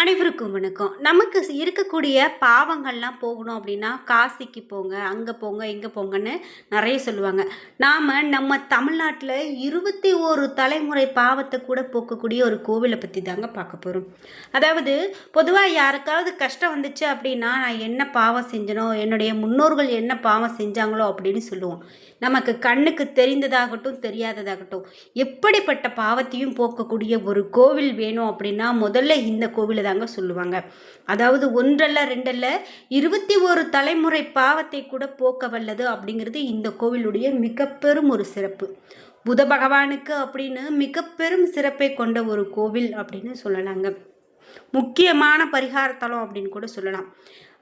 அனைவருக்கும் வணக்கம். நமக்கு இருக்கக்கூடிய பாவங்கள்லாம் போகணும் அப்படின்னா காசிக்கு போங்க அங்கே போங்க இங்கே போங்கன்னு நிறைய சொல்லுவாங்க. நாம் நம்ம தமிழ்நாட்டில் இருபத்தி ஒரு தலைமுறை பாவத்தை கூட போக்கக்கூடிய ஒரு கோவிலை பற்றி தாங்க பார்க்க போகிறோம் அதாவது பொதுவாக யாருக்காவது கஷ்டம் வந்துச்சு அப்படின்னா நான் என்ன பாவம் செஞ்சனோ என்னுடைய முன்னோர்கள் என்ன பாவம் செஞ்சாங்களோ அப்படின்னு சொல்லுவோம். நமக்கு கண்ணுக்கு தெரிந்ததாகட்டும் தெரியாததாகட்டும் எப்படிப்பட்ட பாவத்தையும் போக்கக்கூடிய ஒரு கோவில் வேணும் அப்படின்னா முதல்ல இந்த கோவிலை தாங்க சொல்லுவாங்க. அதாவது ஒன்றல்ல ரெண்டல்ல இருபத்தி ஒரு தலைமுறை பாவத்தை கூட போக்க வல்லது அப்படிங்கிறது இந்த கோவிலுடைய மிக பெரும் ஒரு சிறப்பு. புத பகவானுக்கு அப்படின்னு மிக பெரும் சிறப்பை கொண்ட ஒரு கோவில் அப்படின்னு சொல்லலாங்க. முக்கியமான பரிகாரத்தலம் அப்படின்னு கூட சொல்லலாம்.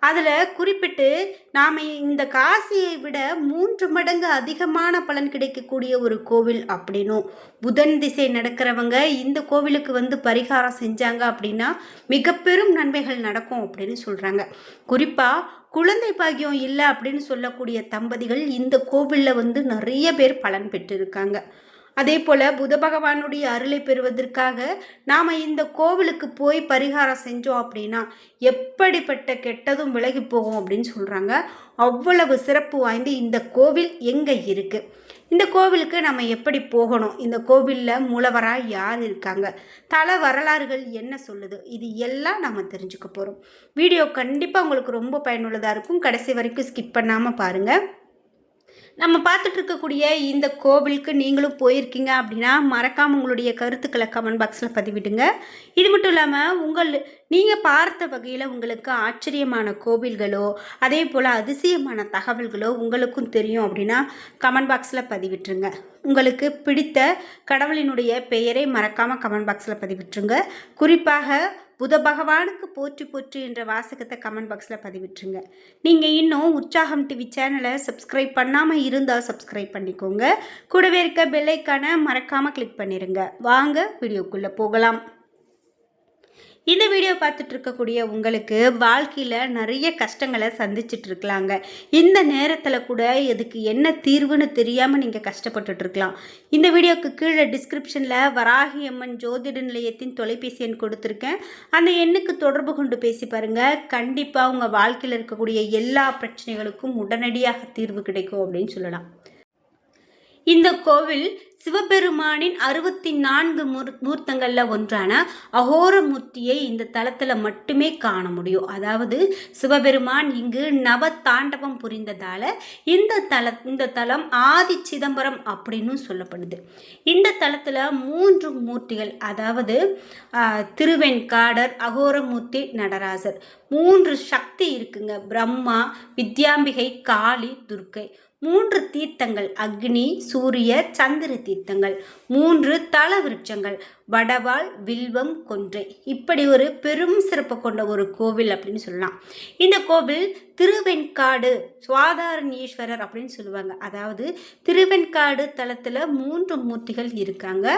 அதில் குறிப்பிட்டு நாம் இந்த காசியை விட மூன்று மடங்கு அதிகமான பலன் கிடைக்கக்கூடிய ஒரு கோவில் அப்படின்னும். புதன் திசை நடக்கிறவங்க இந்த கோவிலுக்கு வந்து பரிகாரம் செஞ்சாங்க அப்படின்னா மிக பெரும் நன்மைகள் நடக்கும் அப்படின்னு சொல்கிறாங்க குறிப்பாக குழந்தை பாக்கியம் இல்லை அப்படின்னு சொல்லக்கூடிய தம்பதிகள் இந்த கோவிலில் வந்து நிறைய பேர் பலன் பெற்றிருக்காங்க. அதே போல் புத பகவானுடைய அருளை பெறுவதற்காக நாம் இந்த கோவிலுக்கு போய் பரிகாரம் செஞ்சோம் அப்படின்னா எப்படிப்பட்ட கெட்டதும் விலகி போகும் அப்படின்னு சொல்கிறாங்க அவ்வளவு சிறப்பு வாய்ந்த இந்த கோவில் எங்கே இருக்குது இந்த கோவிலுக்கு நம்ம எப்படி போகணும்? இந்த கோவிலில் மூலவராக யார் இருக்காங்க? தல வரலாறுகள் என்ன சொல்லுது? இது எல்லாம் நம்ம தெரிஞ்சுக்க போகிறோம் வீடியோ கண்டிப்பாக உங்களுக்கு ரொம்ப பயனுள்ளதாக இருக்கும். கடைசி வரைக்கும் ஸ்கிப் பண்ணாமல் பாருங்கள் நம்ம பார்த்துட்ருக்கக்கூடிய இந்த கோவிலுக்கு நீங்களும் போயிருக்கீங்க அப்படின்னா மறக்காமல் உங்களுடைய கருத்துக்களை கமெண்ட் பாக்ஸில் பதிவிடுங்க. இது மட்டும் இல்லாமல் உங்கள் நீங்கள் பார்த்த வகையில் உங்களுக்கு ஆச்சரியமான கோவில்களோ அதே போல் அதிசயமான தகவல்களோ உங்களுக்கும் தெரியும் அப்படின்னா கமெண்ட் பாக்ஸில் பதிவிட்டுருங்க. உங்களுக்கு பிடித்த கடவுளினுடைய பெயரை மறக்காமல் கமெண்ட் பாக்ஸில் பதிவிட்டுருங்க. குறிப்பாக புத பகவானுக்கு போற்றி போற்றி என்ற வாசகத்தை கமெண்ட் பாக்ஸில் பதிவிட்டுருங்க. நீங்கள் இன்னும் உற்சாகம் டிவி சேனலை சப்ஸ்கிரைப் பண்ணாமல் இருந்தால் சப்ஸ்கிரைப் பண்ணிக்கோங்க. கூடவே இருக்க பெல்லைக்கான மறக்காமல் கிளிக் பண்ணிடுங்க வாங்க வீடியோக்குள்ளே போகலாம். இந்த வீடியோ பார்த்துட்டு இருக்கக்கூடிய உங்களுக்கு வாழ்க்கையில் நிறைய கஷ்டங்களை சந்திச்சுட்டு இருக்கலாங்க. இந்த நேரத்தில் கூட இதுக்கு என்ன தீர்வுன்னு தெரியாமல் நீங்கள் கஷ்டப்பட்டுட்டு இருக்கலாம். இந்த வீடியோக்கு கீழே டிஸ்கிரிப்ஷனில் வராகி அம்மன் ஜோதிட நிலையத்தின் தொலைபேசி எண் கொடுத்துருக்கேன். அந்த எண்ணுக்கு தொடர்பு கொண்டு பேசி பாருங்கள் கண்டிப்பாக உங்கள் வாழ்க்கையில் இருக்கக்கூடிய எல்லா பிரச்சனைகளுக்கும் உடனடியாக தீர்வு கிடைக்கும் அப்படின்னு சொல்லலாம். இந்த கோவில் சிவபெருமானின் அறுபத்தி நான்கு மூர் மூர்த்தங்களில் ஒன்றான அகோரமூர்த்தியை இந்த தலத்தில் மட்டுமே காண முடியும். அதாவது சிவபெருமான் இங்கு நவ தாண்டவம் புரிந்ததால் இந்த தல இந்த தலம் ஆதி சிதம்பரம் அப்படின்னு சொல்லப்படுது. இந்த தலத்தில் மூன்று மூர்த்திகள் அதாவது திருவெண்காடர் அகோரமூர்த்தி நடராசர். மூன்று சக்தி இருக்குங்க. பிரம்மா வித்யாம்பிகை காளி துர்க்கை. மூன்று தீர்த்தங்கள் அக்னி சூரிய சந்திர தீர்த்தங்கள் மூன்று தல விருட்சங்கள் வடவாள் வில்வம் கொன்றை. இப்படி ஒரு பெரும் சிறப்பு கொண்ட ஒரு கோவில் அப்படின்னு சொல்லலாம். இந்த கோவில் திருவெண்காடு சுவாதாரணீஸ்வரர் அப்படின்னு சொல்லுவாங்க. அதாவது திருவெண்காடு தலத்தில் மூன்று மூர்த்திகள் இருக்காங்க.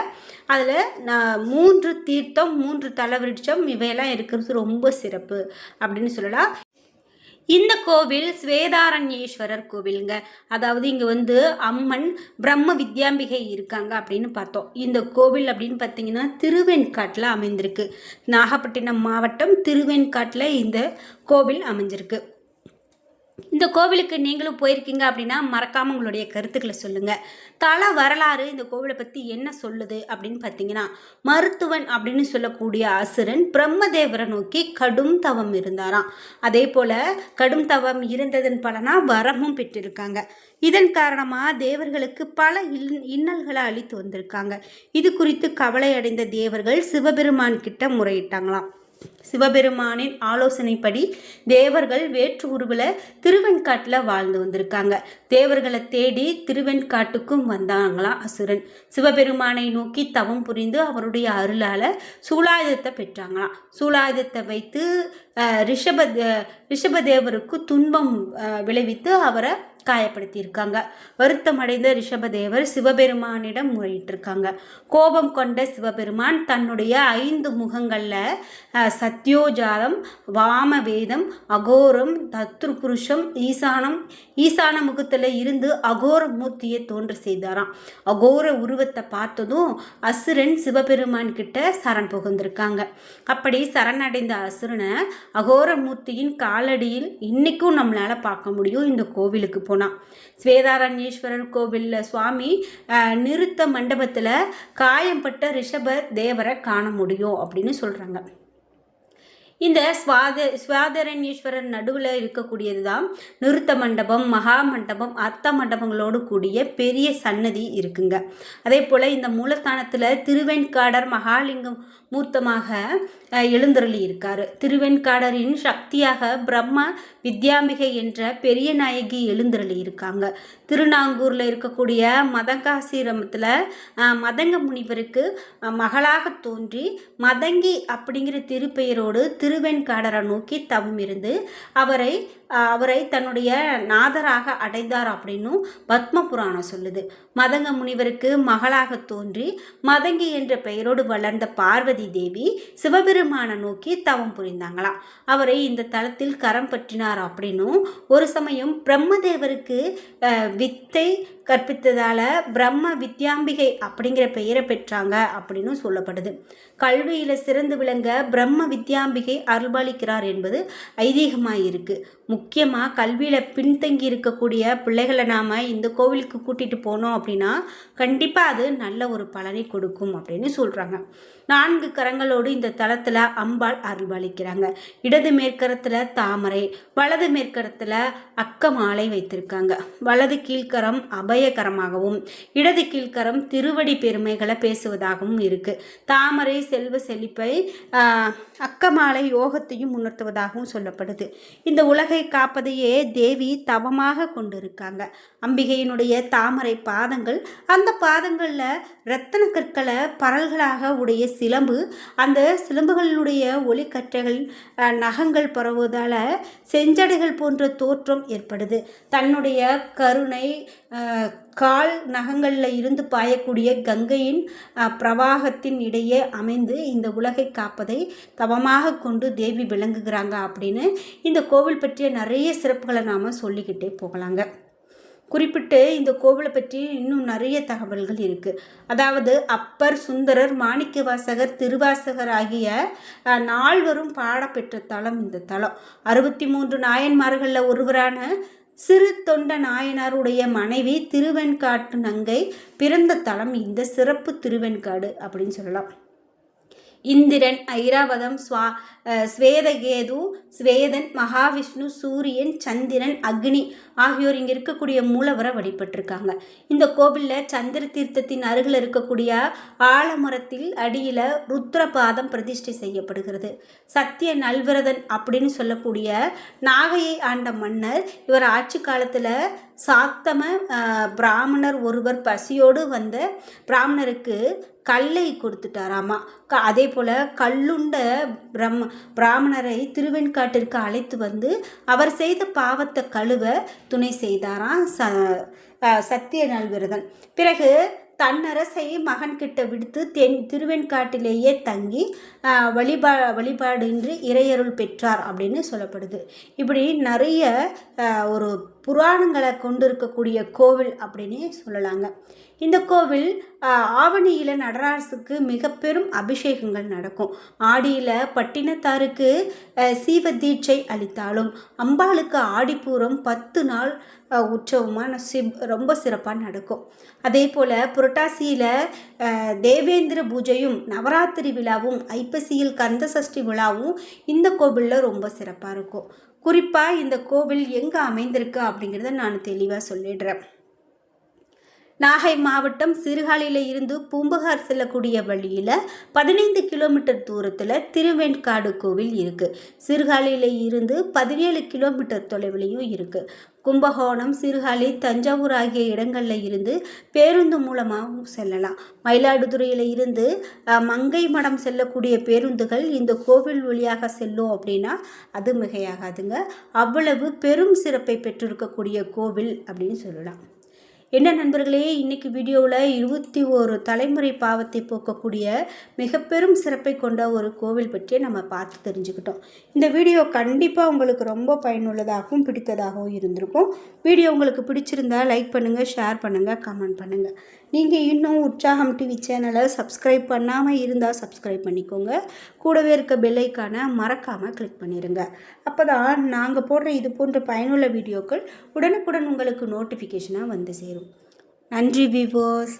அதில் மூன்று தீர்த்தம் மூன்று தலவிருட்சம் இவையெல்லாம் இருக்கிறது ரொம்ப சிறப்பு அப்படின்னு சொல்லலாம். இந்த கோவில் ஸ்வேதாரண்யேஸ்வரர் கோவிலுங்க. அதாவது இங்கே வந்து அம்மன் பிரம்ம வித்யாம்பிகை இருக்காங்க அப்படின்னு பார்த்தோம். இந்த கோவில் அப்படின்னு பார்த்தீங்கன்னா திருவெண்காட்டில் அமைந்திருக்கு. நாகப்பட்டினம் மாவட்டம் திருவெண்காட்டில் இந்த கோவில் அமைஞ்சிருக்கு. இந்த கோவிலுக்கு நீங்களும் போயிருக்கீங்க அப்படின்னா மறக்காமல் உங்களுடைய கருத்துக்களை சொல்லுங்கள் தல வரலாறு இந்த கோவிலை பற்றி என்ன சொல்லுது அப்படின்னு பார்த்தீங்கன்னா மருத்துவன் அப்படின்னு சொல்லக்கூடிய அசுரன் பிரம்மதேவரை நோக்கி கடும் தவம் இருந்தாராம். அதே போல் கடும் தவம் இருந்ததன் பலனாக வரமும் பெற்றிருக்காங்க. இதன் காரணமாக தேவர்களுக்கு பல இன்னல்களை அளித்து வந்திருக்காங்க. இது குறித்து கவலை அடைந்த தேவர்கள் சிவபெருமான் கிட்ட முறையிட்டாங்களாம். சிவபெருமானின் ஆலோசனைப்படி தேவர்கள் வேற்று உருவில் திருவெண்காட்டில் வாழ்ந்து வந்திருக்காங்க. தேவர்களை தேடி திருவெண்காட்டுக்கும் வந்தாங்களாம் அசுரன். சிவபெருமானை நோக்கி தவம் புரிந்து அவருடைய அருளால் சூலாயுதத்தை பெற்றாங்களாம் சூலாயுதத்தை வைத்து ரிஷப ரிஷபதேவருக்கு துன்பம் விளைவித்து அவரை காயப்படுத்தியிருக்காங்க வருத்தமடைந்த ரிஷபதேவர் சிவபெருமானிடம் முறையிட்டிருக்காங்க. கோபம் கொண்ட சிவபெருமான் தன்னுடைய ஐந்து முகங்களில் சத்யோஜாதம் வாமவேதம் அகோரம் தத்ருபுருஷம் ஈசானம் ஈசான முகத்தில் இருந்து அகோர மூர்த்தியை தோன்று செய்தாராம். அகோர உருவத்தை பார்த்ததும் அசுரன் சிவபெருமான் கிட்ட சரண் புகுந்திருக்காங்க. அப்படி சரணடைந்த அசுரனை அகோர மூர்த்தியின் காலடியில் இன்னைக்கும் நம்மளால் பார்க்க முடியும். இந்த கோவிலுக்கு போனால் ஸ்வேதாரண்யேஸ்வரர் கோவிலில் சுவாமி அஹ், நிறுத்த மண்டபத்தில் காயம்பட்ட ரிஷப தேவரை காண முடியும் அப்படின்னு சொல்கிறாங்க இந்த சுவாத சுவாதரண்யேஸ்வரர் நடுவில் இருக்கக்கூடியது தான் நிறுத்த மண்டபம் மகா மண்டபம் அர்த்த மண்டபங்களோடு கூடிய பெரிய சன்னதி இருக்குங்க. அதே போல் இந்த மூலஸ்தானத்தில் திருவெண்காடர் மகாலிங்கம் மூர்த்தமாக எழுந்தருளி இருக்கார். திருவெண்காடரின் சக்தியாக பிரம்ம வித்யாம்பிகை என்ற பெரிய நாயகி எழுந்தருளி இருக்காங்க. திருநாங்கூரில் இருக்கக்கூடிய மதங்காசிரமத்தில் மதங்க முனிவருக்கு மகளாக தோன்றி மதங்கி அப்படிங்கிற திருப்பெயரோடு திருவெண்காடரை நோக்கி தவம் இருந்து அவரை அவரை தன்னுடைய நாதராக அடைந்தார் அப்படின்னும் பத்ம புராணம் சொல்லுது. மதங்க முனிவருக்கு மகளாக தோன்றி மதங்கி என்ற பெயரோடு வளர்ந்த பார்வதி தேவி சிவபெருமானை நோக்கி தவம் புரிந்தாங்களாம். அவரை இந்த தலத்தில் கரம் பற்றினார் அப்படின்னும் ஒரு சமயம் பிரம்மதேவருக்கு வித்தை கற்பித்ததால பிரம்ம வித்யாம்பிகை அப்படிங்கிற பெயரை பெற்றாங்க அப்படின்னு சொல்லப்படுது. கல்வியில் சிறந்து விளங்க பிரம்ம வித்யாம்பிகை அருள்பாலிக்கிறார் என்பது ஐதீகமாக இருக்கு முக்கியமாக கல்வியில் பின்தங்கி இருக்கக்கூடிய பிள்ளைகளை நாம் இந்த கோவிலுக்கு கூட்டிகிட்டு போனோம் அப்படின்னா கண்டிப்பாக அது நல்ல ஒரு பலனை கொடுக்கும் அப்படின்னு சொல்கிறாங்க நான்கு கரங்களோடு இந்த தளத்தில் அம்பாள் அருள்பாலிக்கிறாங்க. இடது மேற்கரத்தில் தாமரை வலது மேற்கரத்தில் அக்க மாலை வைத்திருக்காங்க. வலது கீழ்க்கரம் அபயகரமாகவும் இடது கீழ்கரம் திருவடி பெருமைகளை பேசுவதாகவும் இருக்கு. தாமரை செல்வ செழிப்பை அக்கமாலை யோகத்தையும் உணர்த்துவதாகவும் சொல்லப்படுது. இந்த உலகை காப்பதையே தேவி தவமாக கொண்டிருக்காங்க. அம்பிகையினுடைய தாமரை பாதங்கள் அந்த பாதங்களில் ரத்தன கற்களை பரல்களாக உடைய சிலம்பு அந்த சிலம்புகளுடைய ஒளிக்கற்றைகள் நகங்கள் பரவுவதால் செஞ்சடைகள் போன்ற தோற்றம் ஏற்படுது. தன்னுடைய கருணை கால் நகங்களில் இருந்து பாயக்கூடிய கங்கையின் பிரவாகத்தின் இடையே அமைந்து இந்த உலகை காப்பதை தவமாக கொண்டு தேவி விளங்குகிறாங்க அப்படின்னு இந்த கோவில் பற்றிய நிறைய சிறப்புகளை நாம் சொல்லிக்கிட்டே போகலாங்க. குறிப்பிட்டு இந்த கோவிலை பற்றி இன்னும் நிறைய தகவல்கள் இருக்குது அதாவது அப்பர் சுந்தரர் மாணிக்கவாசகர் திருவாசகர் ஆகிய நால்வரும் பாடப்பெற்ற தலம் இந்த தலம். அறுபத்தி மூன்று நாயன்மார்களில் ஒருவரான சிறு தொண்ட நாயனாருடைய மனைவி திருவெண்காட்டு நங்கை பிறந்த தலம் இந்த சிறப்பு திருவெண்காடு அப்படின்னு சொல்லலாம். இந்திரன் ஐராவதம் ஸ்வா ஸ்வேதகேது ஸ்வேதன் மகாவிஷ்ணு சூரியன் சந்திரன் அக்னி ஆகியோர் இங்கே இருக்கக்கூடிய மூலவரை வழிபட்டிருக்காங்க. இந்த கோவிலில் சந்திர தீர்த்தத்தின் அருகில் இருக்கக்கூடிய ஆலமரத்தில் அடியில் ருத்ரபாதம் பிரதிஷ்டை செய்யப்படுகிறது. சத்திய நல்விரதன் அப்படின்னு சொல்லக்கூடிய நாகையை ஆண்ட மன்னர் இவர் ஆட்சி காலத்தில் சாத்தம பிராமணர் ஒருவர் பசியோடு வந்த பிராமணருக்கு கல்லை கொடுத்துட்டாராமா. க அதே போல் கல்லுண்ட பிரம் பிராமணரை திருவெண்காட்டிற்கு அழைத்து வந்து அவர் செய்த பாவத்தை கழுவ துணை செய்தாராம் ச சத்திய நல்விரதன் பிறகு தன்னரசை மகன்கிட்ட விடுத்து தென் திருவெண்காட்டிலேயே தங்கி வழிபா வழிபா வழிபாடின்றி இறையருள் பெற்றார் அப்படின்னு சொல்லப்படுது. இப்படி நிறைய ஒரு புராணங்களை கொண்டு இருக்கக்கூடிய கோவில் அப்படின்னே சொல்லலாங்க. இந்த கோவில் ஆவணியில் நடராசுக்கு மிக பெரும் அபிஷேகங்கள் நடக்கும். ஆடியில் பட்டினத்தாருக்கு சீவ தீட்சை அளித்தாலும் அம்பாளுக்கு ஆடிப்பூரம் பத்து நாள் உற்சவமான சிப் ரொம்ப சிறப்பாக நடக்கும். அதே போல் புரட்டாசியில் தேவேந்திர பூஜையும் நவராத்திரி விழாவும் ஐப்பசியில் கந்த சஷ்டி விழாவும் இந்த கோவிலில் ரொம்ப சிறப்பாக இருக்கும். குறிப்பாக இந்த கோவில் எங்கே அமைந்திருக்கு அப்படிங்கிறத நான் தெளிவாக சொல்லிடுறேன். நாகை மாவட்டம் சிறுகாலியில் இருந்து பூம்புகார் செல்லக்கூடிய வழியில் பதினைந்து கிலோமீட்டர் தூரத்தில் திருவெண்காடு கோவில் இருக்குது சிறுகாலியில் இருந்து பதினேழு கிலோமீட்டர் தொலைவிலையும் இருக்குது கும்பகோணம் சிறுகாலி தஞ்சாவூர் ஆகிய இடங்களில் இருந்து பேருந்து மூலமாகவும் செல்லலாம். மயிலாடுதுறையில் இருந்து மங்கை மடம் செல்லக்கூடிய பேருந்துகள் இந்த கோவில் வழியாக செல்லும் அப்படின்னா அது மிகையாகாதுங்க. அவ்வளவு பெரும் சிறப்பை பெற்றிருக்கக்கூடிய கோவில் அப்படின்னு சொல்லலாம். என்ன நண்பர்களே இன்னைக்கு வீடியோவில் இருபத்தி ஒரு தலைமுறை பாவத்தை போக்கக்கூடிய மிக பெரும் சிறப்பை கொண்ட ஒரு கோவில் பற்றி நம்ம பார்த்து தெரிஞ்சுக்கிட்டோம். இந்த வீடியோ கண்டிப்பாக உங்களுக்கு ரொம்ப பயனுள்ளதாகவும் பிடித்ததாகவும் இருந்திருக்கும். வீடியோ உங்களுக்கு பிடிச்சிருந்தா லைக் பண்ணுங்கள் ஷேர் பண்ணுங்கள் கமெண்ட் பண்ணுங்கள் நீங்கள் இன்னும் உற்சாகம் டிவி சேனலை சப்ஸ்கிரைப் பண்ணாமல் இருந்தால் சப்ஸ்கிரைப் பண்ணிக்கோங்க. கூடவே இருக்க பெல்லைக்கான மறக்காமல் கிளிக் பண்ணிடுங்க அப்போ தான் நாங்கள் போடுற இது போன்ற பயனுள்ள வீடியோக்கள் உடனுக்குடன் உங்களுக்கு நோட்டிஃபிகேஷனாக வந்து சேரும். நன்றி விவோஸ்